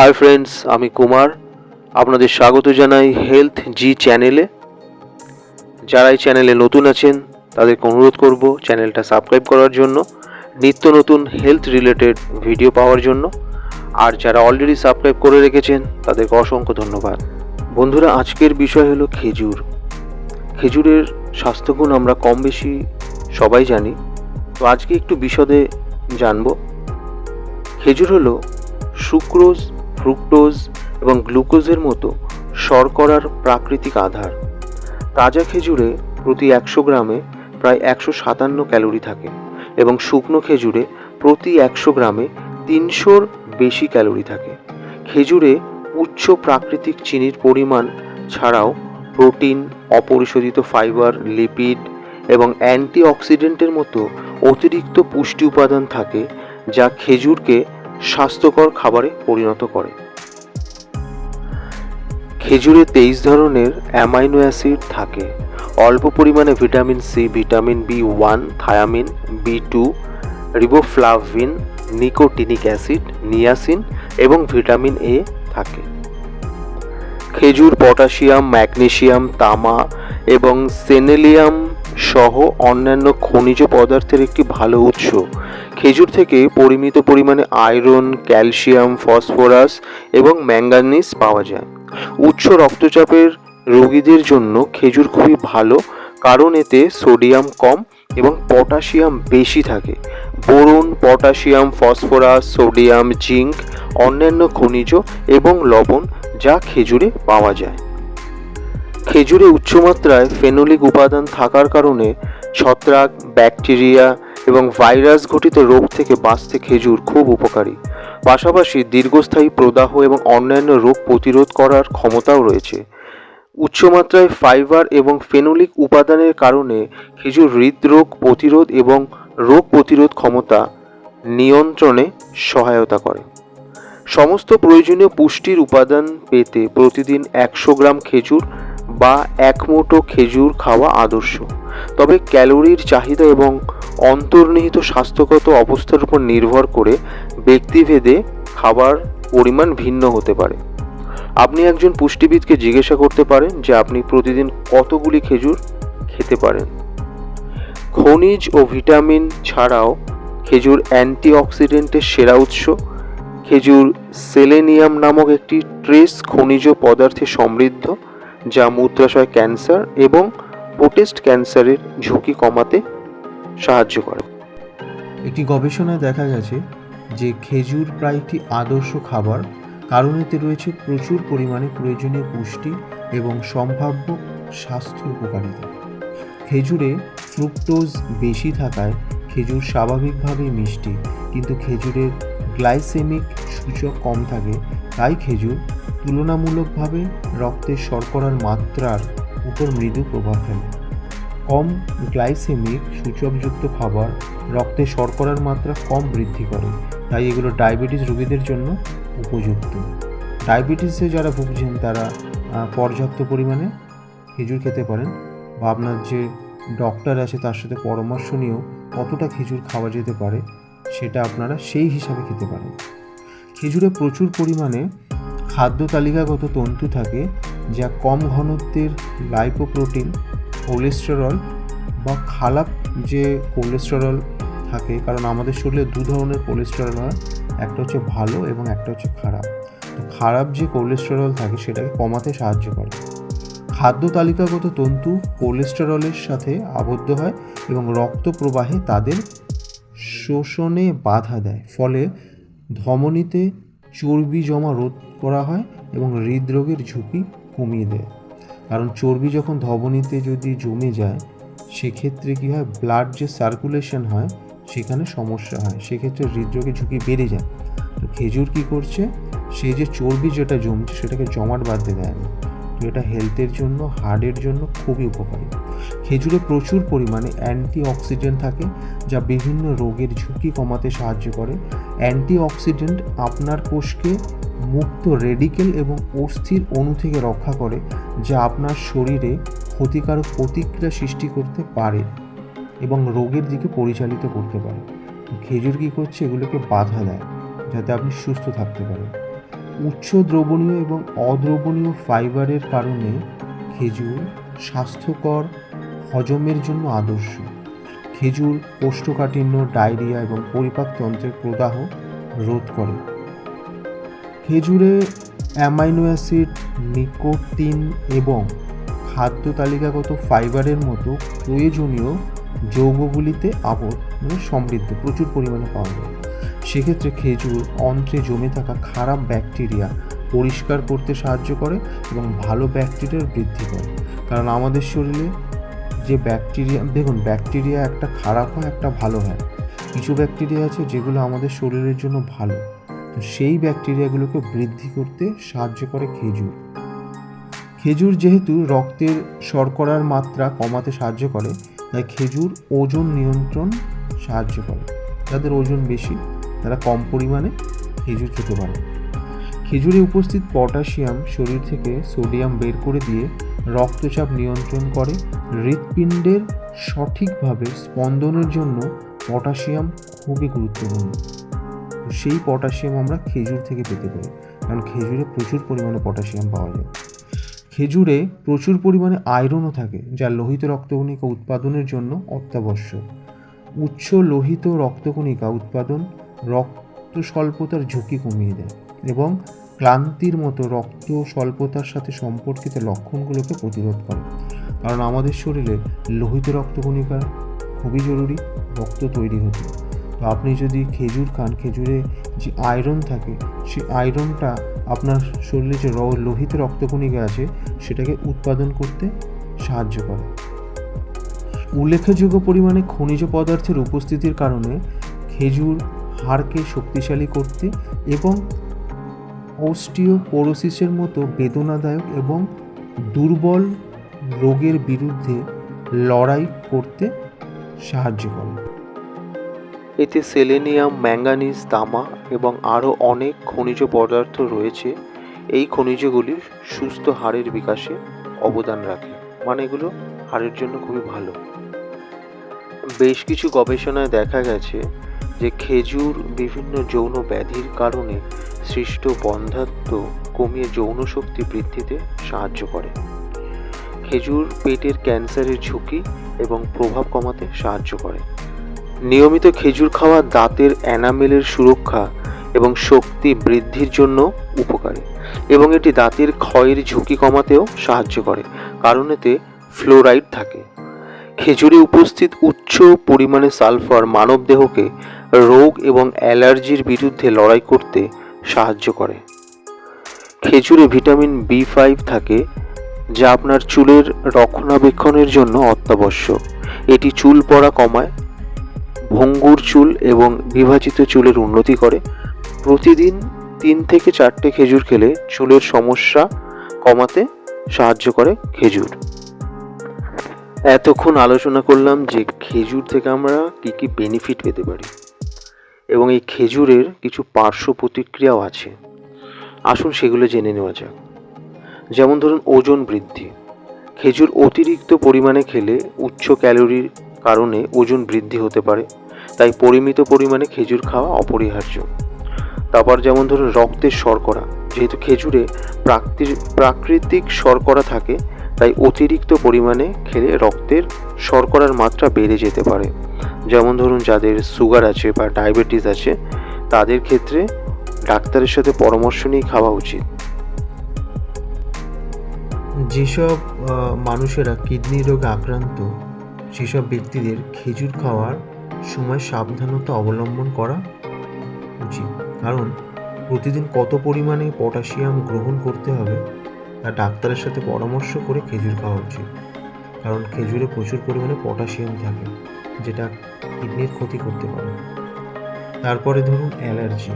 Hi friends আমি কুমার। আপনাদের স্বাগত জানাই হেলথ জি চ্যানেলে যারা এই চ্যানেলে নতুন আছেন, তাদেরকে অনুরোধ করব চ্যানেলটা সাবস্ক্রাইব করার জন্য, নিত্য নতুন হেলথ রিলেটেড ভিডিও পাওয়ার জন্য। আর যারা অলরেডি সাবস্ক্রাইব করে রেখেছেন, তাদেরকে অসংখ্য ধন্যবাদ। বন্ধুরা, আজকের বিষয় হলো খেজুর। খেজুরের স্বাস্থ্যগুণ আমরা কম বেশি সবাই জানি। তো আজকে একটু বিশদে জানব। খেজুর হলো সুক্রোজ ফ্রুক্টোজ এবং গ্লুকোজের মতো শর্করার প্রাকৃতিক আধার। তাজা খেজুরে প্রতি একশো গ্রামে প্রায় একশো সাতান্ন ক্যালোরি থাকে এবং শুকনো খেজুরে প্রতি একশো গ্রামে তিনশোর বেশি ক্যালোরি থাকে। খেজুরে উচ্চ প্রাকৃতিক চিনির পরিমাণ ছাড়াও প্রোটিন, অপরিশোধিত ফাইবার, লিপিড এবং অ্যান্টিঅক্সিডেন্টের মতো অতিরিক্ত পুষ্টি উপাদান থাকে যা খেজুরকে স্বাস্থ্যকর খাবারে পরিণত করে। খেজুরে তেইশ ধরনের অ্যামাইনো অ্যাসিড থাকে। অল্প পরিমাণে vitamin C, vitamin B one, thiamine, B two, riboflavin, nicotinic acid, niacin এবং ভিটামিন এ থাকে। খেজুর, পটাশিয়াম, ম্যাগনেশিয়াম, তামা এবং সেনেলিয়াম সহ অন্যান্য খনিজ পদার্থের একটি ভালো উৎস। খেজুর থেকে পরিমিত পরিমাণে আয়রন, ক্যালসিয়াম, ফসফরাস এবং ম্যাঙ্গানিজ পাওয়া যায়। উচ্চ রক্তচাপের রোগীদের জন্য খেজুর খুবই ভালো, কারণ এতে সোডিয়াম কম এবং পটাশিয়াম বেশি থাকে। Boron, potassium, phosphorus, sodium, zinc, অন্যান্য খনিজ এবং লবণ যা খেজুরে পাওয়া যায়। খেজুরে উচ্চমাত্রায় ফেনোলিক উপাদান থাকার কারণে ছত্রাক, ব্যাকটেরিয়া এবং ভাইরাস ঘটিত রোগ থেকে বাঁচতে খেজুর খুব উপকারী। পাশাপাশি দীর্ঘস্থায়ী প্রদাহ এবং অন্যান্য রোগ প্রতিরোধ করার ক্ষমতাও রয়েছে। উচ্চমাত্রায় ফাইবার এবং ফেনোলিক উপাদানের কারণে খেজুর হৃদরোগ প্রতিরোধ এবং রোগ প্রতিরোধ ক্ষমতা নিয়ন্ত্রণে সহায়তা করে। সমস্ত প্রয়োজনীয় পুষ্টির উপাদান পেতে প্রতিদিন একশো গ্রাম খেজুর বা এক মুঠো খেজুর খাওয়া আদর্শ। তবে ক্যালোরির চাহিদা এবং অন্তর্নিহিত স্বাস্থ্যগত অবস্থার উপর নির্ভর করে ব্যক্তিভেদে খাবার পরিমাণ ভিন্ন হতে পারে। আপনি একজন পুষ্টিবিদকে জিজ্ঞাসা করতে পারেন যে আপনি প্রতিদিন কতগুলি খেজুর খেতে পারেন। খনিজ ও ভিটামিন ছাড়াও খেজুর অ্যান্টিঅক্সিডেন্টের সেরা উৎস। খেজুর সেলেনিয়াম নামক একটি ট্রেস খনিজ পদার্থে সমৃদ্ধ। যা মূত্রাশয় ক্যান্সার এবং পোটেস্ট ক্যান্সারের ঝুঁকি কমাতে সাহায্য করে। একটি গবেষণায় দেখা গেছে যে খেজুর প্রায় একটি আদর্শ খাবার, কারণ এতে রয়েছে প্রচুর পরিমাণে প্রয়োজনীয় পুষ্টি এবং সম্ভাব্য স্বাস্থ্য উপকারিতা। খেজুরে ফ্রুক্টোজ বেশি থাকায় খেজুর স্বাভাবিকভাবেই মিষ্টি, কিন্তু খেজুরের গ্লাইসেমিক সূচক কম থাকে, তাই খেজুর তুলনামূলকভাবে রক্তের শর্করার মাত্রার উপর মৃদু প্রভাব ফেলে। কম গ্লাইসেমিক সূচকযুক্ত খাবার রক্তে শর্করার মাত্রা কম বৃদ্ধি করে, তাই এগুলো ডায়াবেটিস রোগীদের জন্য উপযুক্ত। ডায়াবেটিসে যারা ভুগছেন, তারা পর্যাপ্ত পরিমাণে খেজুর খেতে পারেন। বা আপনার যে ডক্টর আছে, তার সাথে পরামর্শ নিয়েও কতটা খেজুর খাওয়া যেতে পারে, সেটা আপনারা সেই হিসাবে খেতে পারেন। খেজুরে প্রচুর পরিমাণে খাদ্য তালিকাগত তন্তু থাকে যা কম ঘনত্বের লাইপোপ্রোটিন কোলেস্টেরল বা খারাপ যে কোলেস্টেরল থাকে, কারণ আমাদের শরীরে দু ধরনের কোলেস্টেরল হয়, একটা হচ্ছে ভালো এবং একটা হচ্ছে খারাপ। তো খারাপ যে কোলেস্টেরল থাকে সেটাকে কমাতে সাহায্য করে। খাদ্য তালিকাগত তন্তু কোলেস্টেরলের সাথে আবদ্ধ হয় এবং রক্ত প্রবাহে তাদের শোষণে বাধা দেয়। ফলে ধমনীতে চর্বি জমা রোধ করা হয় এবং হৃদরোগের ঝুঁকি কমিয়ে দেয়। কারণ চর্বি যখন ধমনীতে যদি জমে যায়, সেক্ষেত্রে কী হয় ব্লাড যে সার্কুলেশন হয়, সেখানে সমস্যা হয়। সেক্ষেত্রে হৃদরোগের ঝুঁকি বেড়ে যায়। তো খেজুর কী করছে? সে যে চর্বি যেটা জমছে, সেটাকে জমাট বাঁধতে দেয় না। তো এটা হেলথের জন্য হার্টের জন্য খুবই উপকারী। খেজুরে প্রচুর পরিমাণে অ্যান্টি অক্সিডেন্ট থাকে, যা বিভিন্ন রোগের ঝুঁকি কমাতে সাহায্য করে। অ্যান্টি অক্সিডেন্ট আপনার কোষকে মুক্ত রেডিকেল এবং অস্থির অণু থেকে রক্ষা করে, যা আপনার শরীরে ক্ষতিকারক প্রতিক্রিয়া সৃষ্টি করতে পারে এবং রোগের দিকে পরিচালিত করতে পারে। খেজুর কী করছে? এগুলোকে বাধা দেয়, যাতে আপনি সুস্থ থাকতে পারেন। উচ্চ দ্রবণীয় এবং অদ্রবণীয় ফাইবারের কারণে খেজুর স্বাস্থ্যকর হজমের জন্য আদর্শ। খেজুর কোষ্ঠকাঠিন্য, ডায়রিয়া এবং পরিপাকতন্ত্রের প্রদাহ রোধ করে। খেজুরে, অ্যামাইনো অ্যাসিড, নিকোটিন এবং খাদ্য তালিকাগত ফাইবারের মতো প্রয়োজনীয় যৌগগুলিতে আবদ্ধ মানে সমৃদ্ধ, প্রচুর পরিমাণে পাওয়া যায়। সেক্ষেত্রে খেজুর অন্ত্রে জমে থাকা খারাপ ব্যাকটেরিয়া পরিষ্কার করতে সাহায্য করে এবং ভালো ব্যাকটেরিয়ার বৃদ্ধি করে। কারণ আমাদের শরীরে যে ব্যাকটেরিয়া, দেখুন, ব্যাকটেরিয়া একটা খারাপ হয়, একটা ভালো হয়। কিছু ব্যাকটেরিয়া আছে যেগুলো আমাদের শরীরের জন্য ভালো। সেই ব্যাকটেরিয়াগুলোকে বৃদ্ধি করতে সাহায্য করে খেজুর। খেজুর যেহেতু রক্তের শর্করার মাত্রা কমাতে সাহায্য করে, তাই খেজুর ওজন নিয়ন্ত্রণ সাহায্য করে। যাদের ওজন বেশি, তারা কম পরিমাণে খেজুর খেতে পারে। খেজুরে উপস্থিত পটাশিয়াম শরীর থেকে সোডিয়াম বের করে দিয়ে রক্তচাপ নিয়ন্ত্রণ করে। হৃৎপিণ্ডের সঠিকভাবে স্পন্দনের জন্য পটাশিয়াম খুবই গুরুত্বপূর্ণ। সেই পটাশিয়াম আমরা খেজুর থেকে পেতে পারি। কারণ খেজুরে প্রচুর পরিমাণে পটাশিয়াম পাওয়া যায়। খেজুরে প্রচুর পরিমাণে আয়রনও থাকে, যা লোহিত রক্তকণিকা উৎপাদনের জন্য অত্যাবশ্যক। উচ্চ লোহিত রক্তকণিকা উৎপাদন রক্ত স্বল্পতার ঝুঁকি কমিয়ে দেয় এবং ক্লান্তির মতো রক্ত স্বল্পতার সাথে সম্পর্কিত লক্ষণগুলোকে প্রতিরোধ করে। কারণ আমাদের শরীরে লোহিত রক্তকণিকা খুবই জরুরি, রক্ত তৈরি হতে। তো আপনি যদি খেজুর খান, খেজুরে যে আয়রন থাকে, সেই আয়রনটা আপনার শরীরে যে র- লোহিত রক্তকণিকা আছে, সেটাকে উৎপাদন করতে সাহায্য করে। উল্লেখযোগ্য পরিমাণে খনিজ পদার্থের উপস্থিতির কারণে খেজুর হাড়কে শক্তিশালী করতে এবং অস্টিওপোরোসিসের মতো বেদনাদায়ক এবং দুর্বল রোগের বিরুদ্ধে লড়াই করতে সাহায্য করে। এতে সেলেনিয়াম, ম্যাঙ্গানিজ, তামা এবং আরও অনেক খনিজ পদার্থ রয়েছে। এই খনিজগুলি সুস্থ হাড়ের বিকাশে অবদান রাখে। মানে এগুলো হাড়ের জন্য খুবই ভালো। বেশ কিছু গবেষণায় দেখা গেছে যে খেজুর বিভিন্ন যৌন ব্যাধির কারণে সৃষ্ট বন্ধাত্ম কমিয়ে যৌন শক্তি বৃদ্ধিতে সাহায্য করে। খেজুর পেটের ক্যান্সারের ঝুঁকি এবং প্রভাব কমাতে সাহায্য করে। নিয়মিত খেজুর খাওয়া দাঁতের অ্যানামেলের সুরক্ষা এবং শক্তি বৃদ্ধির জন্য উপকারী এবং এটি দাঁতের ক্ষয়ের ঝুঁকি কমাতেও সাহায্য করে, কারণ এতে ফ্লোরাইড থাকে। খেজুরে উপস্থিত উচ্চ পরিমাণে সালফার মানবদেহকে রোগ এবং অ্যালার্জির বিরুদ্ধে লড়াই করতে সাহায্য করে। খেজুরে ভিটামিন বি ফাইভ থাকে, যা আপনার চুলের রক্ষণাবেক্ষণের জন্য অত্যাবশ্যক। এটি চুল পড়া কমায় ভঙ্গুর চুল এবং বিভাজিত চুলের উন্নতি করে। প্রতিদিন তিন থেকে চারটে খেজুর খেলে চুলের সমস্যা কমাতে সাহায্য করে খেজুর। এতক্ষণ আলোচনা করলাম যে খেজুর থেকে আমরা কী কী বেনিফিট পেতে পারি এবং এই খেজুরের কিছু পার্শ্ব প্রতিক্রিয়াও আছে। আসুন সেগুলো জেনে নেওয়া যাক। যেমন ধরুন, ওজন বৃদ্ধি। খেজুর অতিরিক্ত পরিমাণে খেলে উচ্চ ক্যালোরির কারণে ওজন বৃদ্ধি হতে পারে, তাই পরিমিত পরিমাণে খেজুর খাওয়া অপরিহার্য। তারপর যেমন ধরুন রক্তের শর্করা, যেহেতু খেজুরে প্রাকৃ- প্রাকৃতিক শর্করা থাকে, তাই অতিরিক্ত পরিমাণে খেলে রক্তের শর্করার মাত্রা বেড়ে যেতে পারে। যেমন ধরুন যাদের সুগার আছে বা ডায়াবেটিস আছে, তাদের ক্ষেত্রে ডাক্তারের সাথে পরামর্শ নিয়ে খাওয়া উচিত। যেসব মানুষেরা কিডনি রোগে আক্রান্ত সেসব ব্যক্তিদের খেজুর খাওয়ার সময় সাবধানতা অবলম্বন করা উচিত। কারণ প্রতিদিন কত পরিমাণে পটাশিয়াম গ্রহণ করতে হবে তা ডাক্তারের সাথে পরামর্শ করে খেজুর খাওয়া উচিত। কারণ খেজুরে প্রচুর পরিমাণে পটাশিয়াম থাকে, যেটা কিডনির ক্ষতি করতে পারে। তারপরে ধরুন অ্যালার্জি।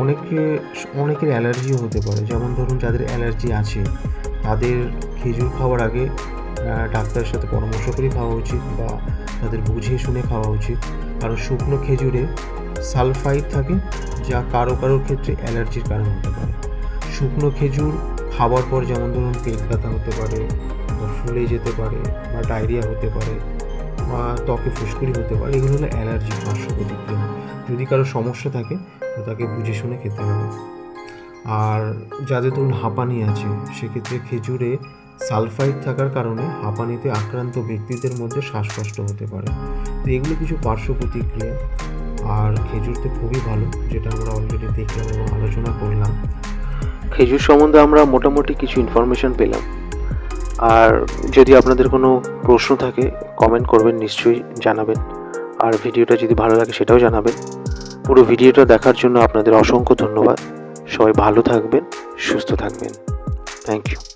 অনেকে, অনেকের অ্যালার্জিও হতে পারে। যেমন ধরুন যাদের অ্যালার্জি আছে, তাদের খেজুর খাওয়ার আগে ডাক্তারের সাথে পরামর্শ করে খাওয়া উচিত বা তাদের বুঝিয়ে শুনে খাওয়া উচিত। কারণ শুকনো খেজুরে সালফাইড থাকে, যা কারও কারোর ক্ষেত্রে অ্যালার্জির কারণ হতে পারে। শুকনো খেজুর খাওয়ার পর যেমন ধরুন পেট ব্যথা হতে পারে বা ফুলে যেতে পারে বা ডায়রিয়া হতে পারে বা ত্বকে ফুসকুড়ি হতে পারে, এগুলো হলো অ্যালার্জি পার্শ্ব প্রতিক্রিয়া। যদি কারও সমস্যা থাকে, তো তাকে বুঝে শুনে খেতে হবে। আর যাদের ধরুন হাঁপানি আছে, সেক্ষেত্রে খেজুরে সালফাইড থাকার কারণে হাঁপানিতে আক্রান্ত ব্যক্তিদের মধ্যে শ্বাসকষ্ট হতে পারে। তো এগুলো কিছু পার্শ্ব প্রতিক্রিয়া। আর খেজুর তো খুবই ভালো, যেটা আমরা অলরেডি দেখলাম এবং আলোচনা করলাম। খেজুর সম্বন্ধে আমরা মোটামুটি কিছু ইনফরমেশন পেলাম। আর যদি আপনাদের কোনো প্রশ্ন থাকে কমেন্ট করবেন, নিশ্চয়ই জানাবেন। আর ভিডিওটা যদি ভালো লাগে, সেটাও জানাবেন। পুরো ভিডিওটা দেখার জন্য আপনাদের অসংখ্য ধন্যবাদ। সবাই ভালো থাকবেন, সুস্থ থাকবেন। Thank you